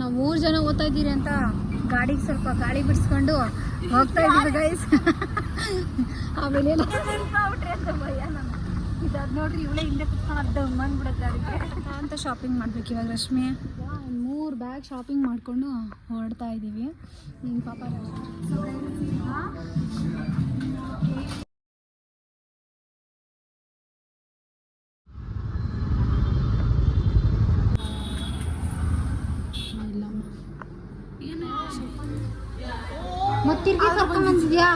ನಾವು ಮೂರು ಜನ ಓದ್ತಾ ಇದ್ದೀರಿ ಅಂತ ಗಾಡಿಗೆ ಸ್ವಲ್ಪ ಗಾಳಿ ಬಿಡಿಸ್ಕೊಂಡು ಹೋಗ್ತಾ ಇದ್ದೀವಿ ಗೈಸ್ ಆಮೇಲೆ ಇದಾದ್ ನೋಡ್ರಿ ಇವಳೇ ಹಿಂದೆ ಕುತ್ಕೊಂಡು ಬಂದ್ಬಿಡುತ್ತೆ ಅಂತ ಶಾಪಿಂಗ್ ಮಾಡ್ಬೇಕು ಇವಾಗ ರಶ್ಮಿ. ಮೂರು ಬ್ಯಾಗ್ ಶಾಪಿಂಗ್ ಮಾಡಿಕೊಂಡು ಹೊರಡ್ತಾ ಇದ್ದೀವಿ. ಪಾಪ ಮತ್ತಿರ್ಗಿ ಕರ್ಕೊಂಡ್ ಬಂದಿದ್ಯಾ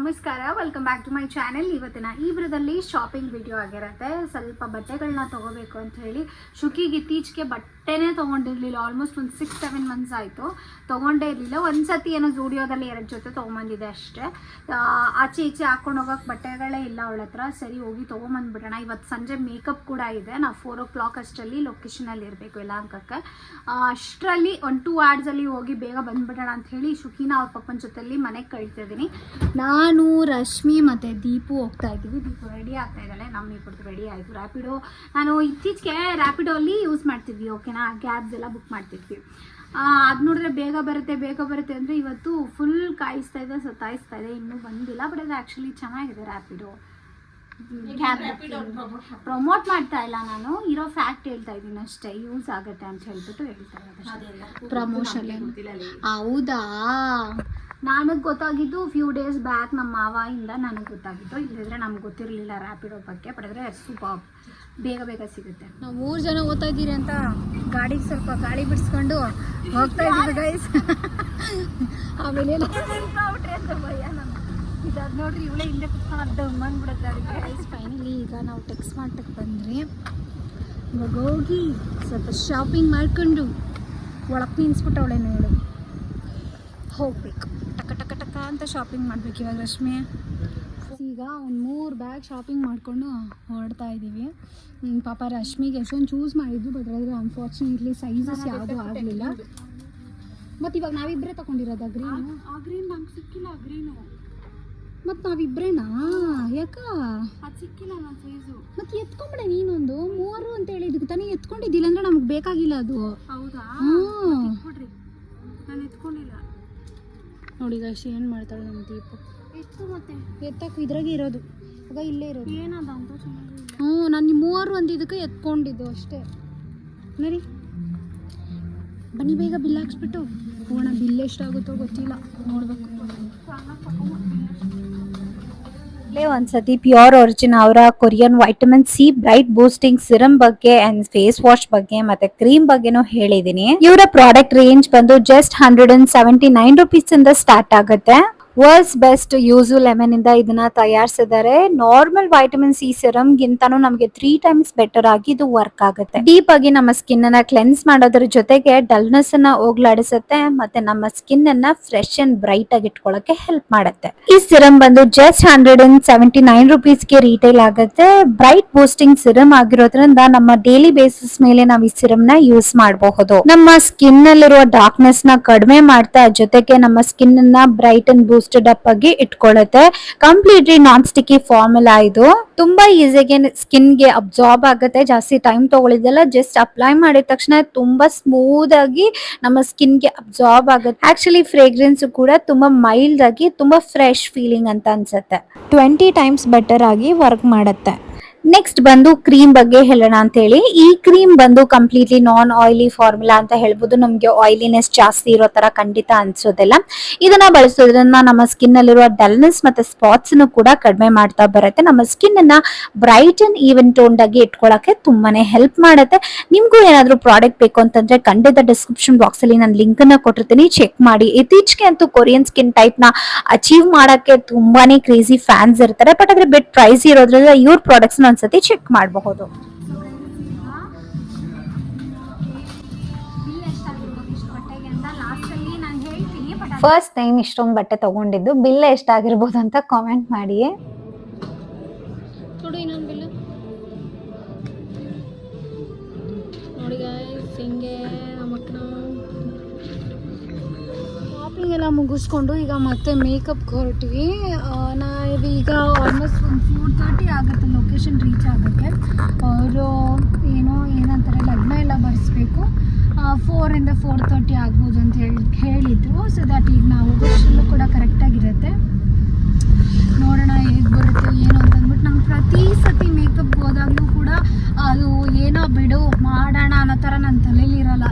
ನಮಸ್ಕಾರ welcome back to my channel ಇವತ್ತಿನ ಈ ಶಾಪಿಂಗ್ ವಿಡಿಯೋ ಆಗಿರುತ್ತೆ. ಸ್ವಲ್ಪ ಬಟ್ಟೆಗಳನ್ನ ತಗೋಬೇಕು ಅಂತ ಹೇಳಿ ಶುಕಿಗೆ ಇತ್ತೀಚೆಗೆ ಬಟ್ಟೆನೇ ತೊಗೊಂಡಿರಲಿಲ್ಲ. ಆಲ್ಮೋಸ್ಟ್ ಒಂದು ಸಿಕ್ಸ್ ಸೆವೆನ್ ಮಂತ್ಸ್ ಆಯಿತು. ತೊಗೊಂಡೇ ಇರಲಿಲ್ಲ. ಒಂದು ಸತಿ ಏನೋ ಜೂಡಿಯೋದಲ್ಲಿ ಎರಡು ಜೊತೆ ತೊಗೊಂಬಂದಿದೆ ಅಷ್ಟೇ. ಆಚೆ ಈಚೆ ಹಾಕೊಂಡು ಹೋಗೋಕೆ ಬಟ್ಟೆಗಳೇ ಇಲ್ಲ ಅವಳ ಹತ್ರ. ಸರಿ, ಹೋಗಿ ತೊಗೊಂಬಂದ್ಬಿಡೋಣ. ಇವತ್ತು ಸಂಜೆ ಮೇಕಪ್ ಕೂಡ ಇದೆ. ನಾವು ಫೋರ್ ಓ ಕ್ಲಾಕ್ ಅಷ್ಟರಲ್ಲಿ ಲೊಕೇಶನಲ್ಲಿ ಇರಬೇಕು ಎಲ್ಲ ಅಂಕಕ್ಕೆ. ಅಷ್ಟರಲ್ಲಿ ಒಂದು ಟೂ ಆರ್ಡ್ಸಲ್ಲಿ ಹೋಗಿ ಬೇಗ ಬಂದ್ಬಿಡೋಣ ಅಂತ ಹೇಳಿ ಶುಕಿನ ಅವ್ರ ಪಪ್ಪನ ಜೊತೆಲಿ ಮನೆಗೆ ಕಳಿತಿದ್ದೀನಿ ನಾನು ರಶ್ಮಿ ಮತ್ತು ದೀಪು ಹೋಗ್ತಾ ಇದ್ದೀವಿ. ದೀಪು ರೆಡಿ ಆಗ್ತಾ ಇದ್ದಾಳೆ. ನಮ್ಮ ಇಬ್ಬರದ್ದು ರೆಡಿ ಆಯಿತು. ರ್ಯಾಪಿಡೋ ನಾನು ಇತ್ತೀಚೆಗೆ ರ್ಯಾಪಿಡೋಲ್ಲಿ ಯೂಸ್ ಮಾಡ್ತಿದ್ವಿ ಓಕೆನಾ ಕ್ಯಾಬ್ಸ್ ಎಲ್ಲ ಬುಕ್ ಮಾಡ್ತಿದ್ವಿ. ಅದು ನೋಡಿದ್ರೆ ಬೇಗ ಬರುತ್ತೆ ಬೇಗ ಬರುತ್ತೆ ಅಂದರೆ ಇವತ್ತು ಫುಲ್ ಕಾಯಿಸ್ತಾ ಇದೆ ಸತಾಯಿಸ್ತಾ ಇದೆ. ಇನ್ನೂ ಬಂದಿಲ್ಲ ಬಟ್ ಅದು ಆ್ಯಕ್ಚುಲಿ ಚೆನ್ನಾಗಿದೆ ರ್ಯಾಪಿಡೋ ಪ್ರಮೋಟ್ ಮಾಡ್ತಾ ಇಲ್ಲ ನಾನು. ಇರೋ ಫ್ಯಾಕ್ಟ್ ಹೇಳ್ತಾ ಇದ್ದೀನಿ ಅಷ್ಟೇ. ಯೂಸ್ ಆಗುತ್ತೆ ಅಂತ ಹೇಳ್ಬಿಟ್ಟು ಹೇಳ್ತಾ ಇರೋದು ಪ್ರಮೋಷನ್ ಹೌದಾ? ನನಗೆ ಗೊತ್ತಾಗಿದ್ದು ಫ್ಯೂ ಡೇಸ್ ಬ್ಯಾಕ್ ನಮ್ಮ ಮಾವಿಂದ ನನಗೆ ಗೊತ್ತಾಗಿದ್ದು. ಇಲ್ಲದಿದ್ರೆ ನಮ್ಗೆ ಗೊತ್ತಿರಲಿಲ್ಲ ರ್ಯಾಪಿಡೋ ಬಗ್ಗೆ ಪಡೆದ್ರೆ ಸೂಪರ್ ಬೇಗ ಬೇಗ ಸಿಗುತ್ತೆ. ನಾವು ಮೂರು ಜನ ಓದ್ತಾ ಇದ್ದೀರಿ ಅಂತ ಗಾಡಿಗೆ ಸ್ವಲ್ಪ ಗಾಡಿ ಬಿಡಿಸ್ಕೊಂಡು ಹೋಗ್ತಾ ಇದ್ದೀವಿ ಗೈಸ್ ಆಮೇಲೆ ಇದಾದ ನೋಡ್ರಿ ಇವಳೆ ಹಿಂದೆ ಕುತ್ಕೊಂಡು ಅಡ್ಡ ಬಂದ್ಬಿಡುತ್ತೆ ಅದಕ್ಕೆ. ಗೈಸ್ ಫೈನಲಿ ಈಗ ನಾವು ಟೆಕ್ಸ್ಟ್ ಮಾಡ್ತಕ್ಕೆ ಬಂದ್ರಿ. ಇವಾಗ ಹೋಗಿ ಸ್ವಲ್ಪ ಶಾಪಿಂಗ್ ಮಾಡ್ಕೊಂಡು ಒಳಗೆ ನಿನ್ಸ್ಬಿಟ್ಟವಳೆ ನೋಡು ಹೋಗ್ಬೇಕು. ಅಂತ ಶಾಪಿಂಗ್ ಮಾಡ್ಬೇಕು. ಇವಾಗ ರಶ್ಮಿ. ಈಗ ಒಂದು ಮೂರು ಬ್ಯಾಗ್ ಶಾಪಿಂಗ್ ಮಾಡಿಕೊಂಡು ಹೊರಡ್ತಾ ಇದ್ದೀವಿ ಪಾಪ ರಶ್ಮಿಗೆ ಎಷ್ಟೊಂದು ಚೂಸ್ ಮಾಡಿದ್ವಿ ಬಟ್ ಆದರೆ ಅನ್ಫಾರ್ಚುನೇಟ್ಲಿ ಸೈಜಸ್ ಯಾವುದೂ ಆಗಲಿಲ್ಲ. ಮತ್ತು ಇವಾಗ ನಾವಿಬ್ಬರೇ ತಗೊಂಡಿರೋದು ಗ್ರೀನ್ ಆ ಗ್ರೀನ್ ನಂಗೆ ಸಿಕ್ಕಿಲ್ಲ ಗ್ರೀನು ಮತ್ತು ನಾವಿಬ್ಬರೇನಾ ಯಾಕ? ಅದು ಸಿಕ್ಕಿಲ್ಲ ನನ್ನ ಸೈಜು ಮತ್ತೆ ಎತ್ಕೊಂಬಿಡೆ ನೀನೊಂದು. ಮೂರು ಅಂತ ಹೇಳಿದ್ದು ತಾನೇ ಎತ್ಕೊಂಡಿದ್ದಿಲ್ಲ ಅಂದ್ರೆ ನಮಗೆ ಬೇಕಾಗಿಲ್ಲ ಅದು. ಹೌದಾ? ಕೊಡ್ರಿ ನಾನು ಎತ್ಕೊಂಡಿಲ್ಲ. ನೋಡಿ ಗಾಯ್ಸ್ ಏನು ಮಾಡ್ತಾಳೆ ನಮ್ಮ ದೀಪ? ಎತ್ತಕ್ ಮತ್ತೆ? ಎತ್ತಕ್ಕೆ ಇದ್ರಾಗೆ ಇರೋದು. ಆಗ ಇಲ್ಲೇ ಇರೋದು. ಏನದ ಅಂತ ಹ್ಞೂ ನಾನು ಮೂವರು ಇದಕ್ಕೆ ಎತ್ಕೊಂಡಿದ್ದು ಅಷ್ಟೇ. ನರಿ ಬನ್ನಿ ಬೇಗ ಬಿಲ್ ಹಾಕ್ಸ್ಬಿಟ್ಟು. ಹೋಗೋಣ ಬಿಲ್ ಎಷ್ಟಾಗುತ್ತೋ ಗೊತ್ತಿಲ್ಲ. ನೋಡ್ಬೇಕು. ಇಲ್ಲೇ ಒಂದ್ಸತಿ ಪ್ಯೂರ್ ಒರಿಜಿನ್ ಅವರ Korean vitamin C bright boosting serum ಬಗ್ಗೆ ಅಂಡ್ ಫೇಸ್ ವಾಶ್ ಬಗ್ಗೆ ಮತ್ತೆ ಕ್ರೀಮ್ ಬಗ್ಗೆನೂ ಹೇಳಿದೀನಿ. ಇವರ ಪ್ರಾಡಕ್ಟ್ ರೇಂಜ್ ಬಂದು just hundred and seventy nine rupees ಇಂದ ಸ್ಟಾರ್ಟ್ ಆಗುತ್ತೆ. ವರ್ಲ್ಡ್ಸ್ ಬೆಸ್ಟ್ ಯೂಸು ಲೆಮನ್ ಇಂದ ಇದನ್ನ ತಯಾರಿಸಿದ್ದಾರೆ ನಾರ್ಮಲ್ ವೈಟಮಿನ್ ಸಿ ಸಿರಮ್ ಗಿಂತಾನು ನಮಗೆ ತ್ರೀ ಟೈಮ್ಸ್ ಬೆಟರ್ ಆಗಿ ಇದು ವರ್ಕ್ ಆಗುತ್ತೆ. ಡೀಪ್ ಆಗಿ ನಮ್ಮ ಸ್ಕಿನ್ ಅನ್ನ ಕ್ಲೆನ್ಸ್ ಮಾಡೋದ್ರ ಜೊತೆಗೆ ಡಲ್ನೆಸ್ ಅನ್ನ ಹೋಗ್ಲಾಡಿಸುತ್ತೆ, ಮತ್ತೆ ನಮ್ಮ ಸ್ಕಿನ್ ಅನ್ನ ಫ್ರೆಶ್ ಅಂಡ್ ಬ್ರೈಟ್ ಆಗಿ ಇಟ್ಕೊಳಕ್ಕೆ ಹೆಲ್ಪ್ ಮಾಡುತ್ತೆ. ಈ ಸಿರಮ್ ಬಂದು just hundred and seventy nine ರುಪೀಸ್ಗೆ retail ಆಗುತ್ತೆ. ಬ್ರೈಟ್ ಬೂಸ್ಟಿಂಗ್ ಸಿರಮ್ ಆಗಿರೋದ್ರಿಂದ ನಮ್ಮ ಡೈಲಿ ಬೇಸಿಸ್ ಮೇಲೆ ನಾವು ಈ ಸಿರಮ್ನ ಯೂಸ್ ಮಾಡಬಹುದು. ನಮ್ಮ ಸ್ಕಿನ್ ನಲ್ಲಿರುವ ಡಾರ್ಕ್ನೆಸ್ನ ಕಡಿಮೆ ಮಾಡ್ತಾ ಜೊತೆಗೆ ನಮ್ಮ ಸ್ಕಿನ್ ಅನ್ನ ಬ್ರೈಟ್ ಅಂಡ್ ಬೂಸ್ಟೆಡ್ ಅಪ್ ಆಗಿ ಇಟ್ಕೊಳ್ಳುತ್ತೆ. ಕಂಪ್ಲೀಟ್ಲಿ ನಾನ್ ಸ್ಟಿಕ್ಕಿ ಫಾರ್ಮುಲಾ ಇದು. ತುಂಬಾ ಈಸಿಯಾಗಿ ಸ್ಕಿನ್ಗೆ ಅಬ್ಸಾರ್ಬ್ ಆಗುತ್ತೆ. ಜಾಸ್ತಿ ಟೈಮ್ ತಗೊಳಿದಲ್ಲ ಜಸ್ಟ್ ಅಪ್ಲೈ ಮಾಡಿದ ತಕ್ಷಣ ತುಂಬಾ ಸ್ಮೂತ್ ಆಗಿ ನಮ್ಮ ಸ್ಕಿನ್ಗೆ ಅಬ್ಸಾರ್ಬ್ ಆಗುತ್ತೆ. ಆಕ್ಚುಲಿ ಫ್ರೇಗ್ರೆನ್ಸ್ ಕೂಡ ತುಂಬಾ ಮೈಲ್ಡ್ ಆಗಿ ತುಂಬಾ ಫ್ರೆಶ್ ಫೀಲಿಂಗ್ ಅಂತ ಅನ್ಸುತ್ತೆ. ಟ್ವೆಂಟಿ ಟೈಮ್ಸ್ ಬೆಟರ್ ಆಗಿ ವರ್ಕ್ ಮಾಡುತ್ತೆ. ನೆಕ್ಸ್ಟ್ ಬಂದು ಕ್ರೀಮ್ ಬಗ್ಗೆ ಹೇಳೋಣ ಅಂತ ಹೇಳಿ. ಈ ಕ್ರೀಮ್ ಬಂದು ಕಂಪ್ಲೀಟ್ಲಿ ನಾನ್ ಆಯಿಲಿ ಫಾರ್ಮುಲಾ ಅಂತ ಹೇಳ್ಬೋದು. ನಮಗೆ ಆಯಿಲಿನೆಸ್ ಜಾಸ್ತಿ ಇರೋ ತರ ಖಂಡಿತ ಅನ್ಸೋದಿಲ್ಲ. ಇದನ್ನ ಬಳಸೋದ್ರಿಂದ ನಮ್ಮ ಸ್ಕಿನ್ ಅಲ್ಲಿರುವ ಡಲ್ನೆಸ್ ಮತ್ತೆ ಸ್ಪಾಟ್ಸ್ ಕೂಡ ಕಡಿಮೆ ಮಾಡ್ತಾ ಬರುತ್ತೆ. ನಮ್ಮ ಸ್ಕಿನ್ ಅನ್ನ ಬ್ರೈಟ್ ಅಂಡ್ ಈವನ್ ಟೋನ್ಡ್ ಆಗಿ ಇಟ್ಕೊಳಕ್ಕೆ ತುಂಬಾನೇ ಹೆಲ್ಪ್ ಮಾಡುತ್ತೆ. ನಿಮ್ಗೂ ಏನಾದ್ರೂ ಪ್ರಾಡಕ್ಟ್ ಬೇಕು ಅಂತಂದ್ರೆ ಖಂಡಿತ ಡಿಸ್ಕ್ರಿಪ್ಷನ್ ಬಾಕ್ಸ್ ಅಲ್ಲಿ ನಾನು ಲಿಂಕ್ ಅನ್ನ ಕೊಟ್ಟಿರ್ತೀನಿ. ಚೆಕ್ ಮಾಡಿ. ಇತ್ತೀಚೆಗೆ ಅಂತೂ ಕೊರಿಯನ್ ಸ್ಕಿನ್ ಟೈಪ್ನ ಅಚೀವ್ ಮಾಡಕ್ಕೆ ತುಂಬಾನೇ ಕ್ರೇಜಿ ಫ್ಯಾನ್ಸ್ ಇರ್ತಾರೆ. ಬಟ್ ಅದ್ರ ಬಿಟ್ ಪ್ರೈಸ್ ಇರೋದ್ರಿಂದ ಇವ್ರ ಪ್ರಾಡಕ್ಟ್ಸ್ ಒಂದ್ಸತಿ ಚೆಕ್ ಮಾಡಬಹುದು. ಫಸ್ಟ್ ಟೈಮ್ ಇಷ್ಟೊಂದು ಬಟ್ಟೆ ತಗೊಂಡಿದ್ದು ಬಿಲ್ ಎಷ್ಟಾಗಿರ್ಬೋದು ಅಂತ ಕಾಮೆಂಟ್ ಮಾಡಿ ಮುಗಿಸ್ಕೊಂಡು ಈಗ ಮತ್ತೆ ಮೇಕಪ್ಗೆ ಹೊರಟಿವಿ. ನಾವೀಗ ಆಲ್ಮೋಸ್ಟ್ ಒಂದು ಫೋರ್ ತರ್ಟಿ ಆಗುತ್ತೆ ಲೊಕೇಶನ್ ರೀಚ್ ಆಗುತ್ತೆ ಅವರು ಏನೋ, ಏನಂತಾರೆ, ಲಗ್ನ ಎಲ್ಲ ಬರೆಸ್ಬೇಕು. ಫೋರಿಂದ ಫೋರ್ ತರ್ಟಿ ಆಗ್ಬೋದು ಅಂತ ಹೇಳಿ, ಹೇಳಿದರು. ಸೊ ದಟ್ ಈಗ ನಾವು ಕೂಡ ಕರೆಕ್ಟಾಗಿರುತ್ತೆ ನೋಡೋಣ ಹೇಗೆ ಬರುತ್ತೆ, ಏನು ಅಂತ ಅಂದ್ಬಿಟ್ಟು ನಂಗೆ ಪ್ರತಿ ಸತಿ ಮೇಕಪ್ ಹೋದಾಗಲೂ ಕೂಡ ಅದು ಏನೋ ಬಿಡು, ಮಾಡೋಣ ಅನ್ನೋ ಥರ ನನ್ನ ತಲೆಯಲ್ಲಿರಲ್ಲ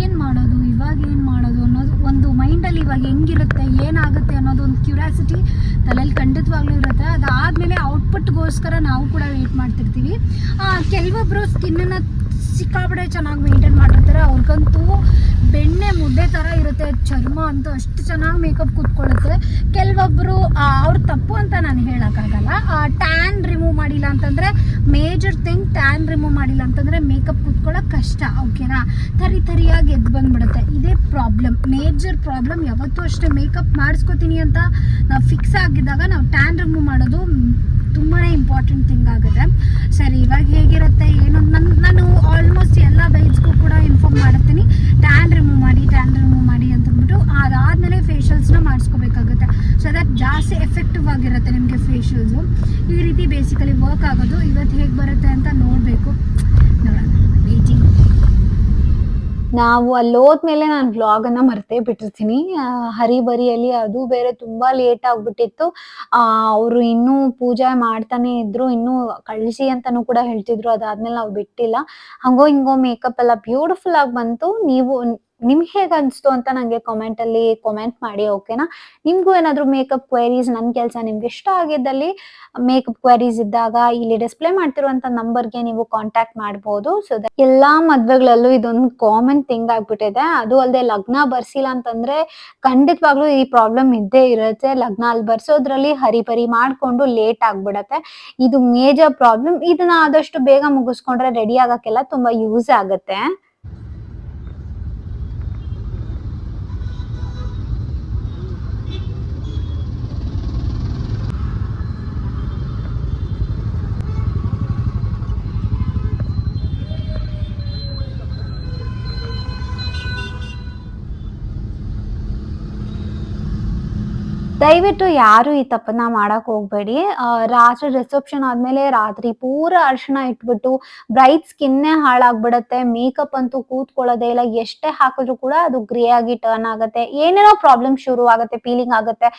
ಏನು ಮಾಡೋದು, ಇವಾಗ ಏನು ಮಾಡೋದು ಅನ್ನೋದು ಒಂದು ಮೈಂಡಲ್ಲಿ ಇವಾಗ ಹೆಂಗಿರುತ್ತೆ, ಏನಾಗುತ್ತೆ ಅನ್ನೋದು ಒಂದು ಕ್ಯೂರಿಯಾಸಿಟಿ ತಲೆಯಲ್ಲಿ ಖಂಡಿತವಾಗ್ಲೂ ಇರುತ್ತೆ. ಅದಾದಮೇಲೆ ಔಟ್ಪುಟ್ಗೋಸ್ಕರ ನಾವು ಕೂಡ ವೆಯ್ಟ್ ಮಾಡ್ತಿರ್ತೀವಿ. ಕೆಲವೊಬ್ಬರು ಸ್ಕಿನ್ನನ್ನು ಸಿಕ್ಕಾಪಡೆ ಚೆನ್ನಾಗಿ ಮೇಂಟೈನ್ ಮಾಡಿರ್ತಾರೆ ಅವ್ರಿಗಂತೂ ಬೆಣ್ಣೆ ಮುದ್ದೆ ಥರ ಇರುತ್ತೆ, ಚರ್ಮ ಅಂತೂ ಅಷ್ಟು ಚೆನ್ನಾಗಿ ಮೇಕಪ್ ಕೂತ್ಕೊಳ್ಳುತ್ತೆ. ಕೆಲವೊಬ್ಬರು ಅವ್ರ ತಪ್ಪು ಅಂತ ನಾನು ಹೇಳೋಕ್ಕಾಗಲ್ಲ. ಟ್ಯಾನ್ ರಿಮೂವ್ ಮಾಡಿಲ್ಲ ಅಂತಂದರೆ ಮೇಜರ್ ಥಿಂಗ್ ಟ್ಯಾನ್ ರಿಮೂವ್ ಮಾಡಿಲ್ಲ ಅಂತಂದರೆ ಮೇಕಪ್ ಕೂತ್ಕೊಳ್ಳೋಕೆ ಕಷ್ಟ ಓಕೆನಾ ತರಿ ತರಿಯಾಗಿ ಎದ್ದು ಬಂದ್ಬಿಡುತ್ತೆ. ಇದೇ ಪ್ರಾಬ್ಲಮ್ ಮೇಜರ್ ಪ್ರಾಬ್ಲಮ್ ಯಾವತ್ತೂ ಅಷ್ಟೇ. ಮೇಕಪ್ ಮಾಡಿಸ್ಕೋತೀನಿ ಅಂತ ನಾವು ಫಿಕ್ಸ್ ಆಗಿದ್ದಾಗ ನಾವು ಟ್ಯಾನ್ ರಿಮೂವ್ ಮಾಡೋದು ತುಂಬಾ ಇಂಪಾರ್ಟೆಂಟ್ ಥಿಂಗ್ ಆಗುತ್ತೆ. ಸರಿ, ಇವಾಗ ಹೇಗಿರುತ್ತೆ ಏನು ನನ್ನ ನಾನು ಆಲ್ಮೋಸ್ಟ್ ಎಲ್ಲ ಬೈಡ್ಸ್ಗೂ ಕೂಡ ಇನ್ಫಾರ್ಮ್ ಮಾಡ್ತೀನಿ. ಟ್ಯಾನ್ ರಿಮೂವ್ ಮಾಡಿ ಟ್ಯಾನ್ ರಿಮೂವ್ ಮಾಡಿ ಅಂತ ಅಂದ್ಬಿಟ್ಟು ಅದಾದಮೇಲೆ ಫೇಶಿಯಲ್ಸ್ನ ಮಾಡಿಸ್ಕೋಬೇಕಾಗುತ್ತೆ. ಸೊ ದಟ್ ಜಾಸ್ತಿ ಎಫೆಕ್ಟಿವ್ ಆಗಿರುತ್ತೆ ನಿಮಗೆ ಫೇಶಿಯಲ್ಸು ಈ ರೀತಿ ಬೇಸಿಕಲಿ ವರ್ಕ್ ಆಗೋದು. ಇವತ್ತು ಹೇಗೆ ಬರುತ್ತೆ ಅಂತ ನೋಡಬೇಕು. ನೋಡೋಣ. ವೇಟಿಂಗ್ ನಾವು ಅಲ್ಲಿ ಹೋದ್ಮೇಲೆ ನಾನು ಅನ್ನ ಮರ್ತೇ ಬಿಟ್ಟಿರ್ತೀನಿ. ಹರಿಬರಿಯಲ್ಲಿ ಅದು ಬೇರೆ ತುಂಬಾ ಲೇಟ್ ಆಗ್ಬಿಟ್ಟಿತ್ತು. ಅವರು ಇನ್ನೂ ಪೂಜೆ ಮಾಡ್ತಾನೆ ಇದ್ರು, ಇನ್ನೂ ಕಳಿಸಿ ಅಂತಾನು ಕೂಡ ಹೇಳ್ತಿದ್ರು, ಅದಾದ್ಮೇಲೆ ನಾವು ಬಿಟ್ಟಿಲ್ಲ. ಹಂಗೋ ಹಿಂಗೋ ಮೇಕಪ್ ಎಲ್ಲ ಬ್ಯೂಟಿಫುಲ್ ಆಗಿ ಬಂತು. ನೀವು ನಿಮ್ಗೆ ಹೇಗ್ ಅನ್ಸ್ತು ಅಂತ ನಂಗೆ ಕಾಮೆಂಟ್ ಅಲ್ಲಿ ಕಾಮೆಂಟ್ ಮಾಡಿ ಓಕೆನಾ ನಿಮ್ಗೂ ಏನಾದ್ರು ಮೇಕಪ್ ಕ್ವೈರೀಸ್ ನನ್ ಕೆಲಸ ನಿಮ್ಗೆ ಇಷ್ಟ ಆಗಿದ್ದಲ್ಲಿ ಮೇಕಪ್ ಕ್ವೈರೀಸ್ ಇದ್ದಾಗ ಇಲ್ಲಿ ಡಿಸ್ಪ್ಲೇ ಮಾಡ್ತಿರುವಂತ ನಂಬರ್ಗೆ ನೀವು ಕಾಂಟ್ಯಾಕ್ಟ್ ಮಾಡಬಹುದು ಸೊ ಎಲ್ಲಾ ಮದ್ವೆಗಳಲ್ಲೂ ಇದೊಂದು ಕಾಮನ್ ಥಿಂಗ್ ಆಗ್ಬಿಟ್ಟಿದೆ. ಅದು ಅಲ್ಲದೆ ಲಗ್ನ ಬರ್ಸಿಲ್ಲ ಅಂತಂದ್ರೆ ಖಂಡಿತವಾಗ್ಲೂ ಈ ಪ್ರಾಬ್ಲಮ್ ಇದ್ದೇ ಇರುತ್ತೆ. ಲಗ್ನ ಅಲ್ಲಿ ಬರ್ಸೋದ್ರಲ್ಲಿ ಹರಿಪರಿ ಮಾಡ್ಕೊಂಡು ಲೇಟ್ ಆಗ್ಬಿಡತ್ತೆ. ಇದು ಮೇಜರ್ ಪ್ರಾಬ್ಲಮ್ ಇದನ್ನ ಆದಷ್ಟು ಬೇಗ ಮುಗಿಸ್ಕೊಂಡ್ರೆ ರೆಡಿ ಆಗಕ್ಕೆಲ್ಲ ತುಂಬಾ ಯೂಸ್ ಆಗತ್ತೆ. ದಯವಿಟ್ಟು ಯಾರು ಈ ತಪ್ಪನ್ನ ಮಾಡಕ್ ಹೋಗ್ಬೇಡಿ. ರಾತ್ರಿ ರಿಸೆಪ್ಷನ್ ಆದ್ಮೇಲೆ ರಾತ್ರಿ ಪೂರ ಅರ್ಶನ ಇಟ್ಬಿಟ್ಟು ಬ್ರೈಟ್ ಸ್ಕಿನ್ನೇ ಹಾಳಾಗ್ಬಿಡತ್ತೆ. ಮೇಕಪ್ ಅಂತೂ ಕೂತ್ಕೊಳ್ಳೋದೇ ಇಲ್ಲ. ಎಷ್ಟೇ ಹಾಕಿದ್ರು ಕೂಡ ಅದು ಗ್ರೇ ಆಗಿ ಟರ್ನ್ ಆಗುತ್ತೆ. ಏನೇನೋ ಪ್ರಾಬ್ಲಮ್ ಶುರು ಆಗುತ್ತೆ ಪೀಲಿಂಗ್ ಆಗುತ್ತೆ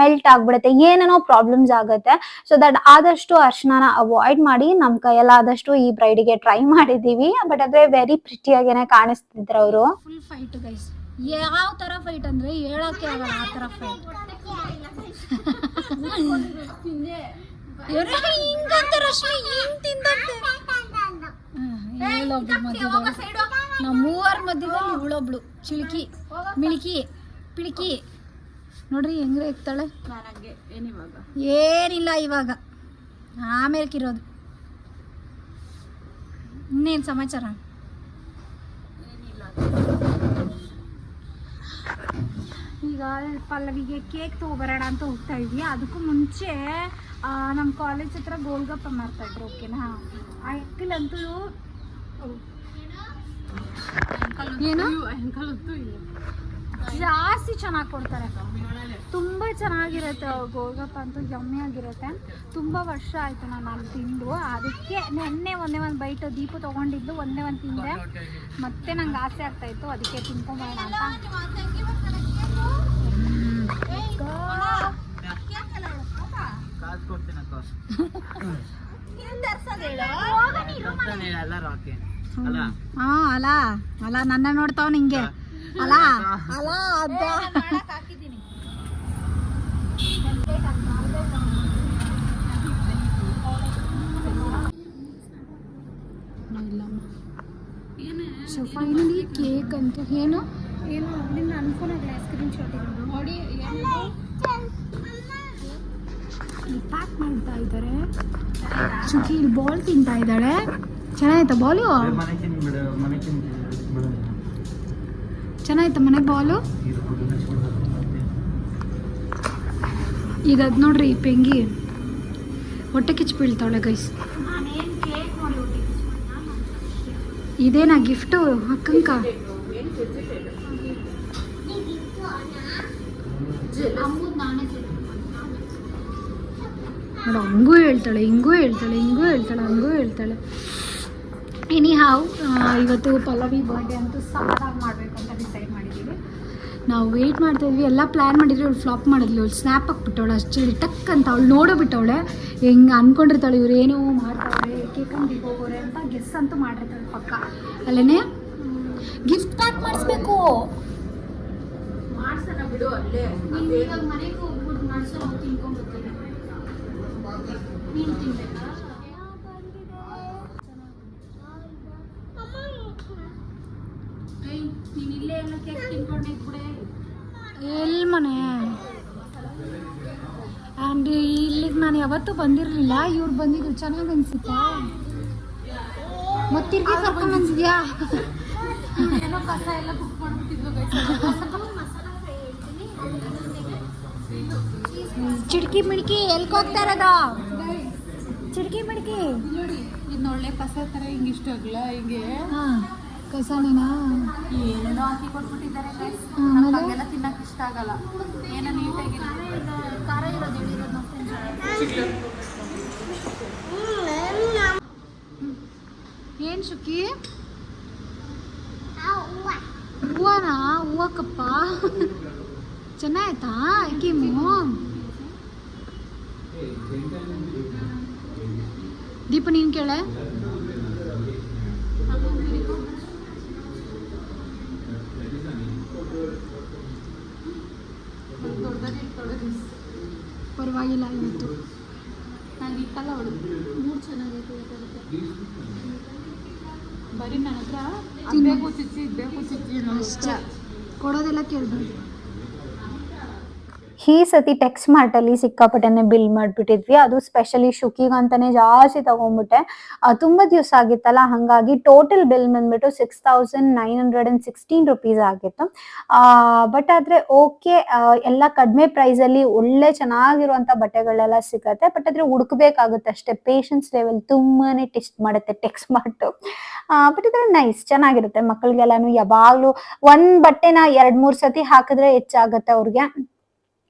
ಮೆಲ್ಟ್ ಆಗ್ಬಿಡುತ್ತೆ, ಏನೇನೋ ಪ್ರಾಬ್ಲಮ್ಸ್ ಆಗುತ್ತೆ. ಸೊ ದಟ್ ಆದಷ್ಟು ಅರ್ಶನ ಅವಾಯ್ಡ್ ಮಾಡಿ ನಮ್ ಕೈಯಲ್ಲಾದಷ್ಟು ಈ ಬ್ರೈಡಿಗೆ ಟ್ರೈ ಮಾಡಿದೀವಿ ಬಟ್ ಅದೇ ವೆರಿ ಪ್ರಿಟಿಯಾಗೇನೆ ಕಾಣಿಸ್ತಿದ್ರು ಅವರು. ಫುಲ್ ಫೈಟ್ ಗೈಸ್ ಯಾವ ಥರ ಫೈಟ್ ಅಂದರೆ ಹೇಳೋಕ್ಕೆ ಆಗಲ್ಲ ಆ ಥರ ಫೈಟ್ ಹಿಂಗಂತ ರಶ್ಮಿ ಹಿಂಗ್ ತಿಂದಂತೆ ಹೇಳೊಬ್ಳು ಮಧ್ಯದಲ್ಲಿ. ನಾವು ಮೂವರ ಮಧ್ಯದಲ್ಲಿ ಇವಳೊಬ್ಳು. ಚಿಳುಕಿ ಮಿಳಿಕಿ ಪಿಳಿಕಿ ನೋಡ್ರಿ ಹೆಂಗ್ರೆ ಇರ್ತಾಳೆ? ಏನಿಲ್ಲ ಇವಾಗ. ಆಮೇಲೆ ಇರೋದು. ಇನ್ನೇನು ಸಮಾಚಾರ? ಈಗ ಪಲ್ಲವಿಗೆ ಕೇಕ್ ತೊಗೊಬರೋಣ ಅಂತ ಹೋಗ್ತಾ ಇದ್ವಿ ಅದಕ್ಕೂ ಮುಂಚೆ ನಮ್ಮ ಕಾಲೇಜ್ ಹತ್ರ ಗೋಲ್ಗಪ್ಪ ಮಾಡ್ತಾ ಇದ್ರು ಓಕೆನಾ ಆ ಅಂತೂ ಏನು? ಜಾಸ್ತಿ ಚೆನ್ನಾಗಿ ಕೊಡ್ತಾರೆ. ತುಂಬ ಚೆನ್ನಾಗಿರುತ್ತೆ ಗೋಲ್ಗಪ್ಪ ಅಂತೂ ಯಮ್ಮಿ ಆಗಿರುತ್ತೆ ತುಂಬ ವರ್ಷ ಆಯಿತು ನಾನು ಅಲ್ಲಿ ತಿಂದು. ಅದಕ್ಕೆ ನೆನ್ನೆ ಒಂದೇ ಒಂದು ಬೈಟ್ ದೀಪ ತೊಗೊಂಡಿದ್ದು, ಒಂದೇ ಒಂದು ತಿಂದೆ. ಮತ್ತೆ ನಂಗೆ ಆಸೆ ಆಗ್ತಾಯಿತ್ತು ಅದಕ್ಕೆ ಅದಕ್ಕೆ ತಿನ್ಕೊಂಬೋಣ ಅಂತ ಕಾಸು ಕೊಡ್ತೀನಕ್ಕ ಎಲ್ಲರೂ ಹಾಕಿ ಅಲ್ಲ ಹಾ ಅಲ. ಅಲ್ಲ ನನ್ನ ನೋಡ್ತಾವ ನಿಂಗೆ. ಅಲ. ಅಲ ಅದ ಸೊ ಫೈನಲಿ ಕೇಕ್ ಅಂತ. ಏನು? ಏನು ನಿನ್ನ ಅನ್ಕೊಂಡಾಗಲ್ಲ ಸ್ಕ್ರೀನ್ ಶಾಟ್ ಇರೋದು? ನೋಡಿ ಪ್ಯಾಕ್ ಮಾಡ್ತಾ ಇದ್ದಾರೆ. ಇಲ್ಲಿ ಬಾಲ್ ತಿಂತಾ ಇದ್ದಾಳೆ ಚೆನ್ನಾಯ್ತಾ ಬಾಲು ಚೆನ್ನಾಯ್ತಾ ಮನೆ ಬಾಲು ಈಗ ಅದು ನೋಡ್ರಿ ಈ ಪೆಂಗಿ. ಹೊಟ್ಟೆ ಕಿಚ್ಚು ಬೀಳ್ತಾಳೆ ಗೈಸ್ ಇದೇನಾ ಗಿಫ್ಟು ಅಕ್ಕಂಕ? ಹಂಗೂ ಹೇಳ್ತಾಳೆ, ಹಿಂಗೂ ಹೇಳ್ತಾಳೆ ಹಿಂಗೂ ಹೇಳ್ತಾಳೆ, ಹಂಗೂ ಹೇಳ್ತಾಳೆ. ಎನಿ ಹಾವ್ ಇವತ್ತು ಪಲ್ಲವಿ ಬರ್ಡೇ ಅಂತೂ ಸಾಕಾಗಿ ಮಾಡಬೇಕು ಅಂತ ಡಿಸೈಡ್ ಮಾಡಿದ್ದೀವಿ ನಾವು ವೆಯ್ಟ್ ಮಾಡ್ತಾ ಇದ್ವಿ, ಎಲ್ಲ ಪ್ಲ್ಯಾನ್ ಮಾಡಿದ್ವಿ ಅವ್ಳು ಫ್ಲಾಪ್ ಮಾಡಿದ್ಲು, ಅವ್ಳು ಸ್ನ್ಯಾಪ್ ಹಾಕ್ಬಿಟ್ಟವಳು, ಅಷ್ಟು ಟಕ್ ಅಂತ ಅವಳು ನೋಡೋ ಬಿಟ್ಟವಳೆ. ಹೆಂಗೆ ಅಂದ್ಕೊಂಡಿರ್ತಾಳೆ ಇವ್ರು ಏನೋ ಮಾಡ್ತಾವ್ರೆ ಕೇಕ್ ಅಂಗಡಿಗೆ ಹೋಗೋರೆ ಅಂತ ಗೆಸ್ ಅಂತೂ ಮಾಡಿರ್ತಾಳೆ ಪಕ್ಕ. ಅಲ್ಲೇ ಗಿಫ್ಟ್ ಪ್ಯಾಕ್ ಮಾಡಿಸ್ಬೇಕು. ಮನೆಗೆ ಹೋಗ್ಬಿಟ್ಟು ಮಾಡ್ಸೋ ತಿನ್ಕೊಂಡ್ಬರ್ತೀನಿ ನೀನು ತಿನ್ಬೇಕಾ? ಎಲ್ಲಿ ಮನೆ? ಆ್ಯಂಡ್ ಇಲ್ಲಿಗೆ ನಾನು ಯಾವತ್ತೂ ಬಂದಿರಲಿಲ್ಲ. ಇವ್ರು ಬಂದಿದ್ದು ಚೆನ್ನಾಗಿ ಅನ್ಸುತ್ತಾ? ಮತ್ತಿರ್ಗಿ ಕರ್ಕೊಂಡ್ ಬಂದಿದ್ಯಾ? ಚಿಡ್ಕಿ ಮಿಡ್ಕಿ ಎಲ್ಕ್ ಹೋಗ್ತಾ ಇರೋದು? ಚಿಡ್ಕಿ ಮಿಡ್ಕಿ? ಇದು ಒಳ್ಳೆ ಕಸ ತರ ಹಿಂಗೆ ಇಷ್ಟ ಆಗಲ್ಲ ಹಿಂಗೆ ಕಸನೇನಾ? ಏನೇನೋ ಹಾಕಿ ಕೊಟ್ಬಿಟ್ಟಿದ್ದಾರೆ guys. ಆಮೇಲೆ? ನಮ್ಗ್ ಹಂಗೆಲ್ಲ ತಿನ್ನಕ್ಕೆ ಇಷ್ಟ ಆಗಲ್ಲ. ಏನೋ ನೀಟಾಗಿ ಖಾರ ಇರೋದು ಹೇಳಿರೋದು ಏನು ಶುಕಿ ಹೂವನಾ? ಹೂವಕ್ಕಪ್ಪ? ಚೆನ್ನಾಯ್ತಾ ಕಿಮ್ಮು ದೀಪ ನೀನು ಕೇಳೆ ಪರವಾಗಿಲ್ಲ ಇವತ್ತು ನಾನು ಇಟ್ಟಲ್ಲ ಅವಳು ಮೂಡ್ ಚೆನ್ನಾಗೈತೆ ಇವತ್ತು. ಬರೀ ನನ್ನ ಹತ್ರ ಅದ್ ಬೇಕು ಚಿಚ್ಚಿ ಇದ್ ಬೇಕು ಚಿಚ್ಚಿ ಅನ್ನೋದು ಅಷ್ಟೇ ಕೊಡೋದೆಲ್ಲ ಕೇಳ್ಬೇಡಿ ಈ ಸತಿ ಟೆಕ್ಸ್ ಮಾರ್ಟಲ್ಲಿ ಸಿಕ್ಕಾಪಟ್ಟೆನೆ ಬಿಲ್ ಮಾಡ್ಬಿಟ್ಟಿದ್ವಿ. ಅದು ಸ್ಪೆಷಲಿ ಶುಕಿಗ್ ಅಂತಾನೆ ಜಾಸ್ತಿ ತಗೊಂಡ್ಬಿಟ್ಟೆ ತುಂಬಾ ದಿವಸ ಆಗಿತ್ತಲ್ಲ, ಹಾಗಾಗಿ ಟೋಟಲ್ ಬಿಲ್ ಬಂದ್ಬಿಟ್ಟು six thousand nine hundred and sixteen rupees ಆಗಿತ್ತು. ಬಟ್ ಆದ್ರೆ ಓಕೆ ಎಲ್ಲ ಕಡಿಮೆ ಪ್ರೈಸ್ ಅಲ್ಲಿ ಒಳ್ಳೆ ಚೆನ್ನಾಗಿರುವಂತ ಬಟ್ಟೆಗಳೆಲ್ಲ ಸಿಗತ್ತೆ. ಬಟ್ ಆದ್ರೆ ಹುಡುಕ್ಬೇಕಾಗುತ್ತೆ ಅಷ್ಟೇ. ಪೇಷನ್ಸ್ ಲೆವೆಲ್ ತುಂಬಾನೇ ಟೆಸ್ಟ್ ಮಾಡುತ್ತೆ ಟೆಕ್ಸ್ ಮಾರ್ಟ್. ಬಟ್ ಇದ್ರೆ ನೈಸ್ ಚೆನ್ನಾಗಿರುತ್ತೆ ಮಕ್ಕಳಿಗೆಲ್ಲಾನು. ಯಾವಾಗ್ಲೂ ಒಂದ್ ಬಟ್ಟೆನ ಎರಡ್ ಮೂರ್ ಸತಿ ಹಾಕಿದ್ರೆ ಹೆಚ್ಚಾಗತ್ತೆ ಅವ್ರಿಗೆ.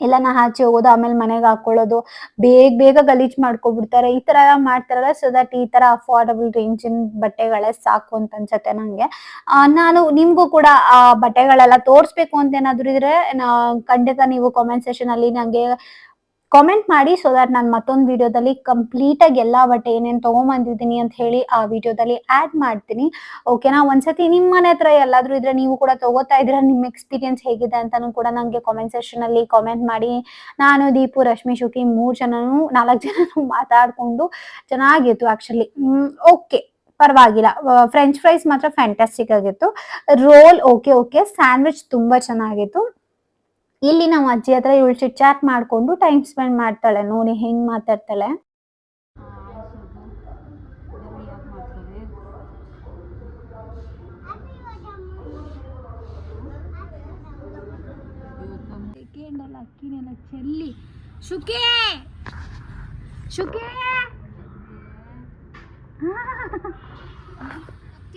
ಎಲ್ಲನ ಆಚೆ ಹೋಗೋದು, ಆಮೇಲೆ ಮನೆಗೆ ಹಾಕೊಳ್ಳೋದು, ಬೇಗ ಬೇಗ ಗಲೀಜ್ ಮಾಡ್ಕೊಬಿಡ್ತಾರೆ. ಈ ತರ ಮಾಡ್ತಾರಲ್ಲ ಸೊ ದಟ್ ಈ ತರ ಅಫೋರ್ಡಬಲ್ ರೇಂಜಿನ ಬಟ್ಟೆಗಳೇ ಸಾಕು ಅಂತ ಅನ್ಸತ್ತೆ ನಂಗೆ. ನಾನು ನಿಮ್ಗೂ ಕೂಡ ಆ ಬಟ್ಟೆಗಳೆಲ್ಲ ತೋರಿಸ್ಬೇಕು ಅಂತ ಏನಾದ್ರು ಇದ್ರೆ ಖಂಡಿತ ನೀವು ಕಾಮೆಂಟ್ ಸೆಷನ್ ಅಲ್ಲಿ ನಂಗೆ ಕಾಮೆಂಟ್ ಮಾಡಿ ಸೊ ದಟ್ ನಾನು ಮತ್ತೊಂದು ವಿಡಿಯೋದಲ್ಲಿ ಕಂಪ್ಲೀಟ್ ಆಗಿ ಎಲ್ಲಾ ಬಟ್ಟೆ ಏನೇನು ತಗೊಂಬಂದಿದ್ದೀನಿ ಅಂತ ಹೇಳಿ ಆ ವಿಡಿಯೋದಲ್ಲಿ ಆಡ್ ಮಾಡ್ತೀನಿ. ಓಕೆನಾ ಒಂದ್ಸತಿ ನಿಮ್ಮ ಮನೆ ಹತ್ರ ಎಲ್ಲಾದ್ರೂ ಇದ್ರೆ ನೀವು ಕೂಡ ತಗೋತಾ ಇದ್ರೆ ನಿಮ್ಮ ಎಕ್ಸ್ಪೀರಿಯನ್ಸ್ ಹೇಗಿದೆ ಅಂತಾನು ಕೂಡ ನಂಗೆ ಕಾಮೆಂಟ್ ಸೆಕ್ಷನ್ ಅಲ್ಲಿ ಕಾಮೆಂಟ್ ಮಾಡಿ. ನಾನು ದೀಪು, ರಶ್ಮಿ, ಶುಕಿ ಮೂರ್ ಜನನು, ನಾಲ್ಕು ಜನನು ಮಾತಾಡ್ಕೊಂಡು ಚೆನ್ನಾಗಿತ್ತು ಆಕ್ಚುಲಿ ಓಕೆ ಪರವಾಗಿಲ್ಲ. ಫ್ರೆಂಚ್ ಫ್ರೈಸ್ ಮಾತ್ರ ಫ್ಯಾಂಟಾಸ್ಟಿಕ್ ಆಗಿತ್ತು. ರೋಲ್ ಓಕೆ ಓಕೆ ಸ್ಯಾಂಡ್ವಿಚ್ ತುಂಬಾ ಚೆನ್ನಾಗಿತ್ತು. ಇಲ್ಲಿ ನಾವು ಅಜ್ಜಿ ಹತ್ರ ಇವಳು ಚಿಟ್ ಚಾಟ್ ಮಾಡ್ಕೊಂಡು ಟೈಮ್ ಸ್ಪೆಂಡ್ ಮಾಡ್ತಾಳೆ. ನೋಡಿ ಹೆಂಗ್ ಮಾತಾಡ್ತಾಳೆ. ಅಕ್ಕಿನೆಲ್ಲ ಚೆಲ್ಲಿ. ಶುಕೆ! ಶುಕೆ!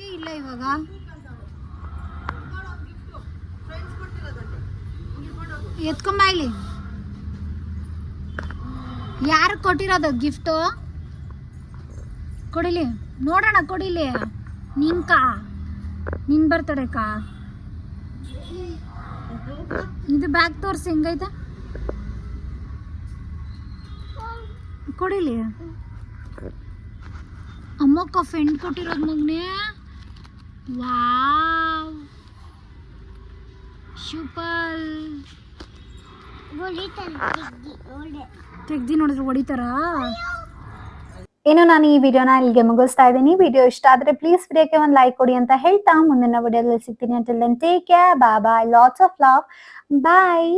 ಇಲ್ಲ ಇವಾಗ. ಎತ್ಕೊಂಬ ಇಲ್ಲಿ. ಯಾರು ಕೊಟ್ಟಿರೋದು ಗಿಫ್ಟು? ಕೊಡಿಲಿ. ನೋಡೋಣ, ಕೊಡಿಲಿ. ನಿನ್ಕ ನಿನ್ ಬರ್ತಡೆ ಕಾ? ಇದು ಬ್ಯಾಗ್ ತೋರಿಸಿ, ಹೆಂಗೈತೆ? ಕೊಡಿಲಿ. ಅಮ್ಮಕ್ಕ ಫ್ರೆಂಡ್ ಕೊಟ್ಟಿರೋದು ಮಗ್ನೆ. ವಾವ್. ಸೂಪರ್. ತೆಗ್ದಿ ನೋಡಿದ್ರೆ ಹೊಡಿತಾರಾ? ಇನ್ನು ನಾನು ಈ ವಿಡಿಯೋನ ಇಲ್ಲಿಗೆ ಮುಗಿಸ್ತಾ ಇದ್ದೀನಿ. ವಿಡಿಯೋ ಇಷ್ಟ ಆದ್ರೆ ಪ್ಲೀಸ್ ವಿಡಿಯೋಕ್ಕೆ ಒಂದು ಲೈಕ್ ಕೊಡಿ ಅಂತ ಹೇಳ್ತಾ ಮುಂದಿನ ವಿಡಿಯೋದಲ್ಲಿ ಸಿಗ್ತೀನಿ. ಅಂತ ಟೇಕ್ ಕೇರ್ ಬಾ bye lots of love bye